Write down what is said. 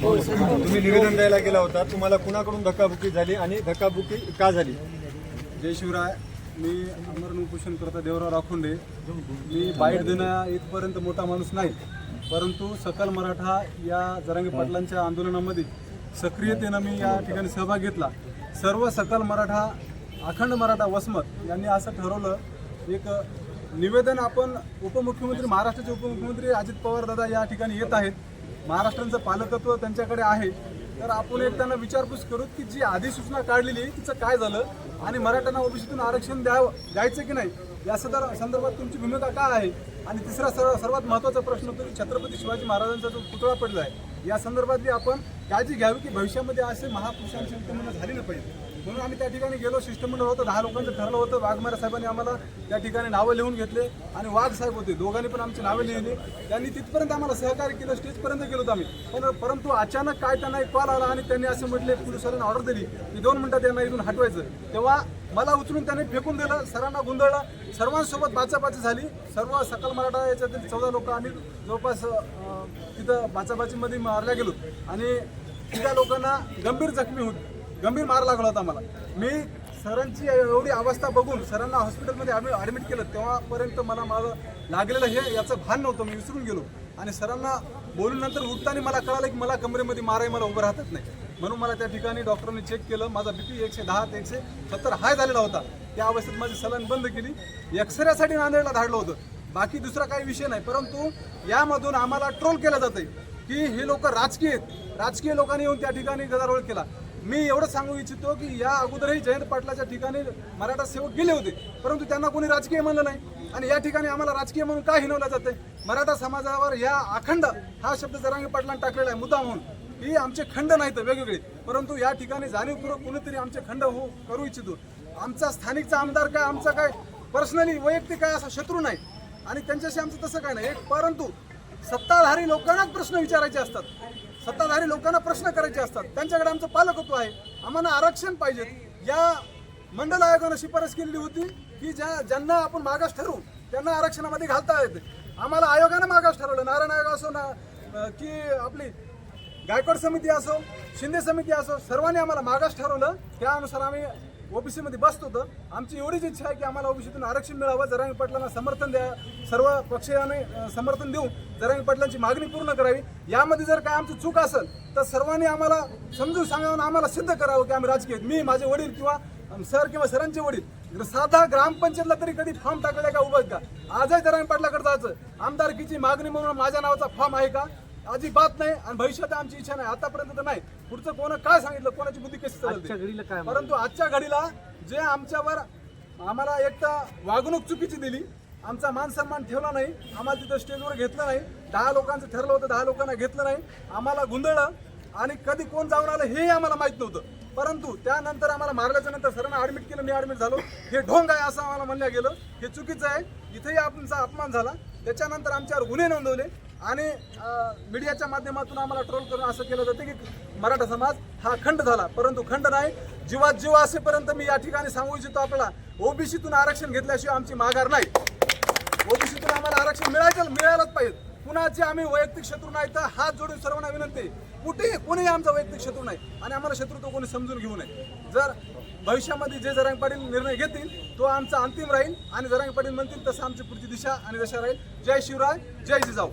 तुम्ही निवेदन द्यायला गेला होता तुम्हाला कुणाकडून धक्काबुकी झाली आणि धक्काबुकी का झाली? जय शिवराय मी अमरण उपोषण करता देवराव राखोंडे. मी बाईट देण्या इथपर्यंत मोठा माणूस नाही परंतु सकल मराठा या जरांगी पाटलांच्या आंदोलनामध्ये सक्रियतेनं मी या ठिकाणी सहभाग घेतला. सर्व सकल मराठा अखंड मराठा वसमत यांनी असं ठरवलं एक निवेदन आपण उपमुख्यमंत्री महाराष्ट्राचे उपमुख्यमंत्री अजित पवार दादा या ठिकाणी येत आहेत. महाराष्ट्राचं पालकत्व त्यांच्याकडे आहे. तर आपण एक त्यांना विचारपूस करू की जी अधिसूचना काढलेली आहे तिचं काय झालं? आणि मराठ्यांना ओबीसीतून आरक्षण द्यावं द्यायचं की नाही? या सदर संदर्भात तुमची भूमिका काय आहे? आणि तिसरा सर्व सर्वात महत्त्वाचा प्रश्न तुम्ही छत्रपती शिवाजी महाराजांचा जो पुतळा पडला आहे या संदर्भात बी आपण काळजी घ्यावी की भविष्यामध्ये असे महापुरुषांची शिष्टमंडळ झाली ना पाहिजे. म्हणून आम्ही त्या ठिकाणी गेलो शिष्टमंडळ होतं दहा लोकांचं ठरलं होतं. वाघमारे साहेबांनी आम्हाला त्या ठिकाणी नावं लिहून घेतले आणि वाघ साहेब होते. दोघांनी पण आमची नावं लिहिली. त्यांनी तिथपर्यंत आम्हाला सहकार्य केलं स्टेजपर्यंत गेलो होतो आम्ही. पण परंतु अचानक काय त्यांना एक कॉल आला आणि त्यांनी असं म्हटले पोलिसांना ऑर्डर दिली की दोन मिनटात त्यांना इथून हटवायचं. तेव्हा मला उचलून त्याने फेकून दिलं सरांना गोंधळलं. सर्वांसोबत बाचाबाची झाली. सर्व सकल मराठा याच्यातील चौदा लोक आम्ही जवळपास तिथं बाचाबाचीमध्ये मारल्या गेलो. आणि त्या लोकांना गंभीर जखमी होती गंभीर मार लागला होता मला मी सरांची एवढी अवस्था बघून सरांना हॉस्पिटलमध्ये आम्ही ॲडमिट केलं. तेव्हापर्यंत मला माझं लागलेलं हे याचं भान नव्हतं. मी विसरून गेलो. आणि सरांना बोलून नंतर उठताना मला कळालं की मला कमरेमध्ये माराय मला उभं राहतच नाही. म्हणून मला त्या ठिकाणी डॉक्टरांनी चेक केलं. माझा बी पी एकशे दहा ते एकशे सत्तर हाय झालेला होता. त्या अवस्थेत माझी सलन बंद केली. एक्सरेसाठी नांदेडला धाडलं होतं. बाकी दुसरा काही विषय नाही. परंतु यामधून आम्हाला ट्रोल केलं जातं की हे लोक राजकीय आहेत. राजकीय लोकांनी येऊन त्या ठिकाणी गदारोळ केला. मी एवढं सांगू इच्छितो की या अगोदरही जयंत पाटलाच्या ठिकाणी मराठा सेवक गेले होते. परंतु त्यांना कोणी राजकीय म्हणलं नाही. आणि या ठिकाणी आम्हाला राजकीय म्हणून का हिनवलं जाते मराठा समाजावर या अखंड हा शब्द जरांगी पाटलांनी टाकलेला आहे मुद्दा म्हणून. ही आमचे खंड नाहीत वेगवेगळे. परंतु या ठिकाणी जाणीवपूर्वक कुणीतरी आमचे खंड हो करू इच्छितो. आमचा स्थानिकचा आमदार काय आमचा काय? पर्सनली वैयक्तिक काय असा शत्रू नाही. आणि त्यांच्याशी आमचं तसं काय नाही. परंतु सत्ताधारी लोकांनाच प्रश्न विचारायचे असतात. सत्ताधारी लोकांना प्रश्न करायचे असतात. त्यांच्याकडे आमचं पालकत्व आहे. आम्हाला आरक्षण पाहिजे. या मंडल आयोगानं शिफारस केलेली होती की ज्या ज्यांना आपण मागास ठरवू त्यांना आरक्षणामध्ये घालता येते. आम्हाला आयोगानं मागास ठरवलं. नारायण आयोग असो ना की आपली गायकवाड समिती असो शिंदे समिती असो सर्वांनी आम्हाला मागास ठरवलं. त्यानुसार आम्ही ओबीसी मध्ये बसत होतं. आमची एवढीच इच्छा आहे की आम्हाला ओबीसीतून आरक्षण मिळावं. जरांगी पाटलांना समर्थन द्या सर्व पक्षाने समर्थन देऊन जरांगी पाटलांची मागणी पूर्ण करावी यामध्ये जर काय आमची चूक असेल तर सर्वांनी आम्हाला समजून सांगावं आम्हाला सिद्ध करावं की आम्ही राजकीय मी माझे वडील किंवा सर किंवा सरांचे वडील साधा ग्रामपंचायतला तरी कधी फॉर्म टाकलाय का उभं का? आजही जरांगी पाटलाकडे जायचं आमदारकीची मागणी म्हणून माझ्या नावाचा फॉर्म आहे का? अजिबात नाही आणि भविष्यात आमची इच्छा नाही. आतापर्यंत तर नाही. पुढचं कोण काय सांगितलं? कोणाची बुद्धी कशी चालते परंतु आजच्या घडीला जे आमच्यावर आम्हाला एक तर वागणूक चुकीची दिली. आमचा मान सन्मान ठेवला नाही. आम्हाला तिथं स्टेजवर घेतलं नाही. दहा लोकांचं ठरलं होतं दहा लोकांना घेतलं नाही. आम्हाला गुंदळलं आणि कधी कोण जाऊन आलं हेही आम्हाला माहीत नव्हतं. परंतु त्यानंतर आम्हाला मारल्याच्या नंतर सरांना ऍडमिट केलं मी ऍडमिट झालो. हे ढोंग आहे असं आम्हाला म्हणलं गेलं. हे चुकीचं आहे. इथेही आमचा अपमान झाला. त्याच्यानंतर आमच्यावर गुन्हे नोंदवले. आणि मीडियाच्या माध्यमातून आम्हाला ट्रोल करून असं केलं जातं की मराठा समाज हा खंड झाला. परंतु खंड नाही जीवात जीव असेपर्यंत मी या ठिकाणी सांगू इच्छितो आपल्याला ओबीसीतून आरक्षण घेतल्याशिवाय आमची माघार नाही. ओबीसीतून आम्हाला आरक्षण मिळायचं मिळायलाच पाहिजे. कुणाचे आम्ही वैयक्तिक शत्रू नाही तर हात जोडून सर्वांना विनंती कुठेही कोणीही आमचा वैयक्तिक शत्रू नाही आणि आम्हाला शत्रुत्व कोणी समजून घेऊ नये. जर भविष्यामध्ये जे जरांग पाटील निर्णय घेतील तो आमचा अंतिम राहील आणि जरांग पाटील म्हणतील तसं आमची पुढची दिशा आणि दशा राहील. जय शिवराय जय जिजाऊ.